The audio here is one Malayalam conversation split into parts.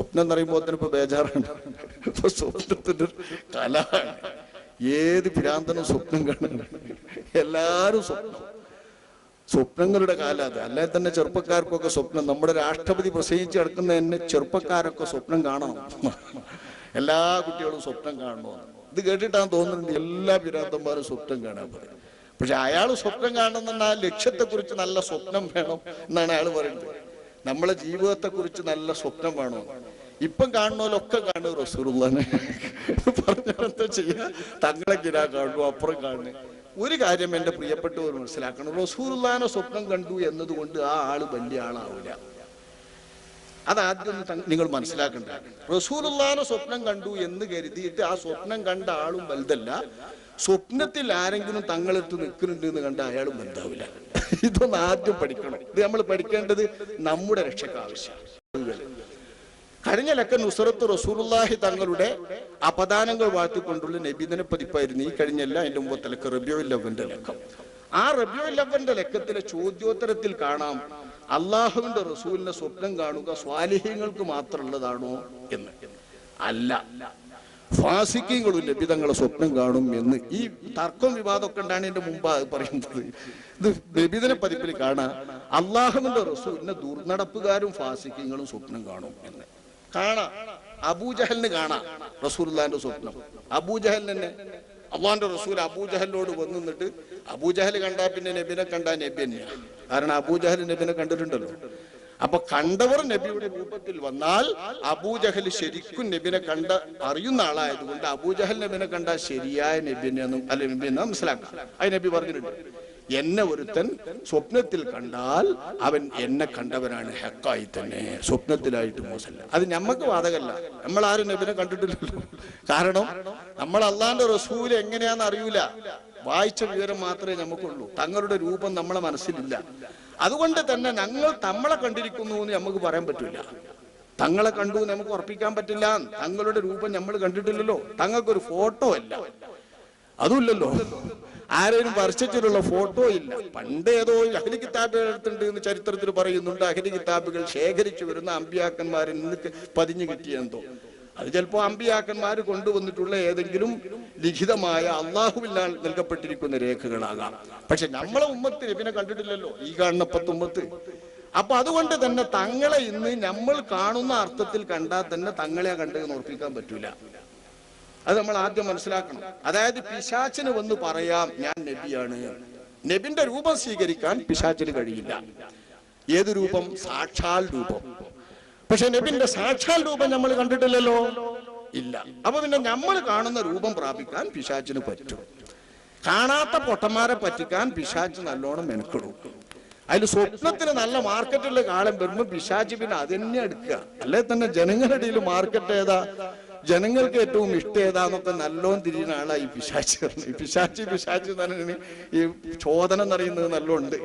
സ്വപ്നം എന്ന് പറയുമ്പോൾ തന്നെ ഇപ്പൊ ബേജാറാണ്. ഇപ്പൊ സ്വപ്നത്തിന്റെ ഒരു ഏത് ഭ്രാന്തനും സ്വപ്നം കാണുന്നു എല്ലാരും സ്വപ്നം. സ്വപ്നങ്ങളുടെ കാലം അത്. അല്ലെ തന്നെ ചെറുപ്പക്കാർക്കൊക്കെ സ്വപ്നം. നമ്മുടെ രാഷ്ട്രപതി പ്രസംഗിച്ച് കിടക്കുന്ന എന്നെ ചെറുപ്പക്കാരൊക്കെ സ്വപ്നം കാണണം. എല്ലാ കുട്ടികളും സ്വപ്നം കാണണമെന്ന് ഇത് കേട്ടിട്ടാണ് തോന്നുന്നുണ്ട് എല്ലാ ഭ്രാന്തന്മാരും സ്വപ്നം കാണാൻ പറയും. പക്ഷെ അയാൾ സ്വപ്നം കാണുന്ന ആ ലക്ഷ്യത്തെക്കുറിച്ച് നല്ല സ്വപ്നം വേണം എന്നാണ് അയാൾ പറയുന്നത്. നമ്മളെ ജീവിതത്തെക്കുറിച്ച് നല്ല സ്വപ്നം വേണം? ഇപ്പം കാണുന്നവരൊക്കെ കാണുക റസൂറുള്ളനെ പറഞ്ഞാലെന്താ ചെയ്യാ തങ്ങളെ കിരാ കാണുന്നു അപ്പുറം കാണുന്നു ഒരു കാര്യം എന്റെ പ്രിയപ്പെട്ടവർ മനസ്സിലാക്കണം. റസൂറുല്ലാനെ സ്വപ്നം കണ്ടു എന്നതുകൊണ്ട് ആ ആൾ വലിയ ആളാവില്ല അതാദ്യം നിങ്ങൾ മനസ്സിലാക്കണ്ട. റസൂലുള്ളാനെ സ്വപ്നം കണ്ടു എന്ന് കരുതിയിട്ട് ആ സ്വപ്നം കണ്ട ആളും വലുതല്ല. സ്വപ്നത്തിൽ ആരെങ്കിലും തങ്ങളെടുത്ത് നിൽക്കുന്നുണ്ട് എന്ന് കണ്ട അയാളും വലുതാവില്ല ഇതൊന്ന് ആദ്യം പഠിക്കണം. ഇത് നമ്മൾ പഠിക്കേണ്ടത് നമ്മുടെ രക്ഷയ്ക്ക് ആവശ്യമാണ് കഴിഞ്ഞ ലക്ക നുസറത്ത് റസൂലുള്ളാഹി തങ്ങളുടെ അപദാനങ്ങൾ വാഴ്ത്തിക്കൊണ്ടുള്ള നബിദിന പതിപ്പായിരുന്നു. ഈ കഴിഞ്ഞല്ല അതിന്റെ മുമ്പത്തെ ലക്ക റബിയുല്ലവന്റെ ലക്കം. ആ റബിയുല്ലവന്റെ ലക്കത്തിലെ ചോദ്യോത്തരത്തിൽ കാണാം അള്ളാഹുവിന്റെ റസൂലിനെ സ്വപ്നം കാണുക സ്വാലിഹ്യങ്ങൾക്ക് മാത്രമുള്ളതാണോ എന്ന്. അല്ല. ഫാസിക്കങ്ങളും നബിതങ്ങളെ സ്വപ്നം കാണും എന്ന്. ഈ തർക്കം വിവാദമൊക്കെ ഉണ്ടാണ് എന്റെ മുമ്പ് പറയുന്നത്. ഇത് നബിദിന പതിപ്പിൽ കാണാം അള്ളാഹുവിന്റെ റസൂലിനെ ദുർനടപ്പുകാരും ഫാസിക്കങ്ങളും സ്വപ്നം കാണും എന്ന്. കാണാം. അബൂജഹലിന് കാണാം. റസൂർലാന്റെ സ്വപ്നം. അബൂജഹൽ തന്നെ. അള്ളാന്റെ റസൂൽ അബൂജഹലിനോട് വന്നു നിന്നിട്ട് അബൂജഹൽ കണ്ടാ പിന്നെ നബിനെ കണ്ടാ നബി തന്നെയാണ് കാരണം അബൂജഹൽ നബിനെ കണ്ടിട്ടുണ്ടല്ലോ. അപ്പൊ കണ്ടവർ നബിയുടെ രൂപത്തിൽ വന്നാൽ അബൂജഹൽ ശരിക്കും നബിനെ കണ്ട അറിയുന്ന ആളായതുകൊണ്ട് അബൂജഹൽ നബിനെ കണ്ട ശരിയായ നബിനെ അല്ലെ നബിനെ മനസ്സിലാക്കാം. അത് നബി പറഞ്ഞിട്ടുണ്ട്. എന്നെ ഒരുത്തൻ സ്വപ്നത്തിൽ കണ്ടാൽ അവൻ എന്നെ കണ്ടവനാണ് ഹെക്കായി തന്നെ സ്വപ്നത്തിലായിട്ട് മോശമല്ല അത് ഞമ്മക്ക് വാദകല്ല നമ്മൾ ആരും നബിനെ കണ്ടിട്ടില്ലല്ലോ. കാരണം നമ്മൾ അള്ളാന്റെ റസൂൽ എങ്ങനെയാന്ന് അറിയൂല. വായിച്ച വിവരം മാത്രമേ നമുക്കുള്ളൂ തങ്ങളുടെ രൂപം നമ്മളെ മനസ്സിലില്ല. അതുകൊണ്ട് തന്നെ ഞങ്ങൾ തമ്മളെ കണ്ടിരിക്കുന്നു എന്ന് നമുക്ക് പറയാൻ പറ്റില്ല തങ്ങളെ കണ്ടു നമുക്ക് ഉറപ്പിക്കാൻ പറ്റില്ല. തങ്ങളുടെ രൂപം നമ്മൾ കണ്ടിട്ടില്ലല്ലോ. തങ്ങൾക്കൊരു ഫോട്ടോ അല്ല. അതുമില്ലല്ലോ ആരെയും വർഷിച്ചിട്ടുള്ള ഫോട്ടോ ഇല്ല. പണ്ട് ഏതോ അഹ്ലി കിതാബുകൾ എടുത്തിട്ടുണ്ട് എന്ന് ചരിത്രത്തിൽ പറയുന്നുണ്ട്. അഹ്ലി കിതാബുകൾ ശേഖരിച്ചു വരുന്ന അമ്പിയാക്കന്മാരിൽ നിന്ന് പതിഞ്ഞു കിട്ടിയെന്തോ അത് ചിലപ്പോ അമ്പിയാക്കന്മാർ കൊണ്ടുവന്നിട്ടുള്ള ഏതെങ്കിലും ലിഖിതമായ അള്ളാഹുവില്ലാൽ നൽകപ്പെട്ടിരിക്കുന്ന രേഖകളാകാം. പക്ഷെ നമ്മളെ ഉമ്മത്ത് നബിനെ കണ്ടിട്ടില്ലല്ലോ. ഈ കാണുന്ന പത്തുമ്പത്ത് അപ്പൊ അതുകൊണ്ട് തന്നെ തങ്ങളെ ഇന്ന് നമ്മൾ കാണുന്ന അർത്ഥത്തിൽ കണ്ടാൽ തന്നെ തങ്ങളെ കണ്ടെന്ന് ഉറപ്പിക്കാൻ പറ്റൂല. അത് നമ്മൾ ആദ്യം മനസ്സിലാക്കണം. അതായത് പിശാച്ചിന് വന്ന് പറയാം ഞാൻ നബിയാണ്. നബിന്റെ രൂപം സ്വീകരിക്കാൻ പിശാച്ചിന് കഴിയില്ല. ഏത് രൂപം? സാക്ഷാൽ രൂപം. പക്ഷെ നബിന്റെ സാക്ഷാൽ രൂപം നമ്മൾ കണ്ടിട്ടില്ലല്ലോ. ഇല്ല. അപ്പൊ പിന്നെ നമ്മൾ കാണുന്ന രൂപം പ്രാപിക്കാൻ പിശാച്ചിന് പറ്റും. കാണാത്ത പൊട്ടന്മാരെ പറ്റിക്കാൻ പിശാച്ച് നല്ലോണം മെനക്കെടും. അതിൽ സ്വപ്നത്തിന് നല്ല മാർക്കറ്റുള്ള കാലം വരുമ്പോ പിശാച്ച് പിന്നെ അതന്നെ എടുക്കുക. അല്ലെ തന്നെ ജനങ്ങളുടെ മാർക്കറ്റ് ഏതാ? ജനങ്ങൾക്ക് ഏറ്റവും ഇഷ്ടം ഏതാന്നൊക്കെ നല്ലോണം തിരിയുന്ന ആളായി പിശാച്ച് പറഞ്ഞത്. ഈ പിശാച്ച് പിശാച്ച് തന്നെ ഈ ചോദന എന്നറിയുന്നത് നല്ലോണ്ട്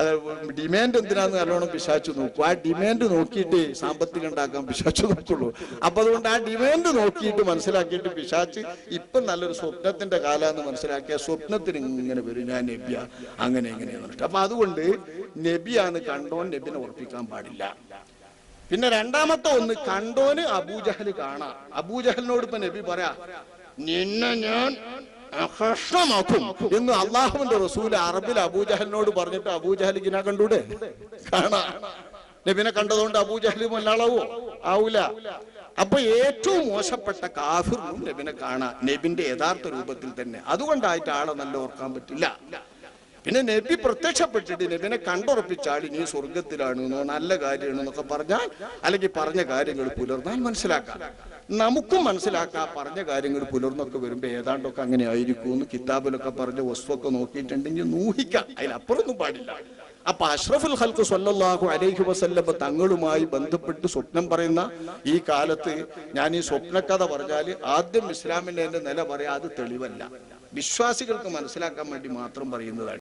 അത് ഡിമാൻഡ് എന്തിനാന്ന് നല്ലോണം പിശാച്ച് നോക്കും. ആ ഡിമാൻഡ് നോക്കിയിട്ട് സാമ്പത്തികം ഉണ്ടാക്കാൻ പിശാച്ച് നോക്കുള്ളൂ. അപ്പൊ അതുകൊണ്ട് ആ ഡിമാൻഡ് നോക്കിയിട്ട് മനസ്സിലാക്കിയിട്ട് പിശാച്ച് ഇപ്പം നല്ലൊരു സ്വപ്നത്തിന്റെ കാലാന്ന് മനസ്സിലാക്കിയ സ്വപ്നത്തിന് ഇങ്ങനെ വരും. ഞാൻ നബിയ. അങ്ങനെ എങ്ങനെയാന്ന് അപ്പൊ അതുകൊണ്ട് നബിയാണ് കണ്ടോൻ നബിനെ ഉറപ്പിക്കാൻ പാടില്ല. പിന്നെ രണ്ടാമത്തെ ഒന്ന് കണ്ടോന് അബൂജഹൽ കാണാം. അബൂജഹലിനോട് ഇപ്പൊ നബി പറയാ നിന്നെ ഞാൻ അഹ്ഷമാക്കും എന്ന് അള്ളാഹുവിന്റെ റസൂൽ അറബിൽ അബൂജഹലിനോട് പറഞ്ഞിട്ട് അബൂജഹൽ ഇങ്ങനെ കണ്ടൂടെ? കാണാ. നബിനെ കണ്ടതുകൊണ്ട് അബൂജഹലി മല്ലാളാവോ ആവൂല. അപ്പൊ ഏറ്റവും മോശപ്പെട്ട കാഫിറും നബിനെ കാണാ. നബിന്റെ യഥാർത്ഥ രൂപത്തിൽ തന്നെ. അതുകൊണ്ടായിട്ട് ആളെ നല്ല ഓർക്കാൻ പറ്റില്ല. പിന്നെ നബി പ്രത്യക്ഷപ്പെട്ടിട്ട് നബിനെ കണ്ടുറപ്പിച്ച ആൾ നീ സ്വർഗത്തിലാണ് നല്ല കാര്യമാണ് എന്നൊക്കെ പറഞ്ഞാൽ അല്ലെങ്കിൽ പറഞ്ഞ കാര്യങ്ങൾ പുലർന്നാൽ മനസ്സിലാക്കാം. നമുക്കും മനസ്സിലാക്കാം പറഞ്ഞ കാര്യങ്ങൾ പുലർന്നൊക്കെ വരുമ്പോ ഏതാണ്ടൊക്കെ അങ്ങനെ ആയിരിക്കും എന്ന് കിതാബിലൊക്കെ പറഞ്ഞ വസ്തുവൊക്കെ നോക്കിയിട്ടുണ്ടെങ്കിൽ നൂഹിക്കാം അതിലപ്പുറമൊന്നും പാടില്ല. അപ്പൊ അഷ്റഫുൽ ഹൽക്ക് സല്ലല്ലാഹു അലൈഹി വസല്ലം തങ്ങളുമായി ബന്ധപ്പെട്ട് സ്വപ്നം പറയുന്ന ഈ കാലത്ത് ഞാൻ ഈ സ്വപ്നകഥ പറഞ്ഞാൽ ആദ്യം ഇസ്ലാമിന്റെ നില പറയാ അത് തെളിവല്ല. വിശ്വാസികൾക്ക് മനസ്സിലാക്കാൻ വേണ്ടി മാത്രം പറയുന്നതാണ്.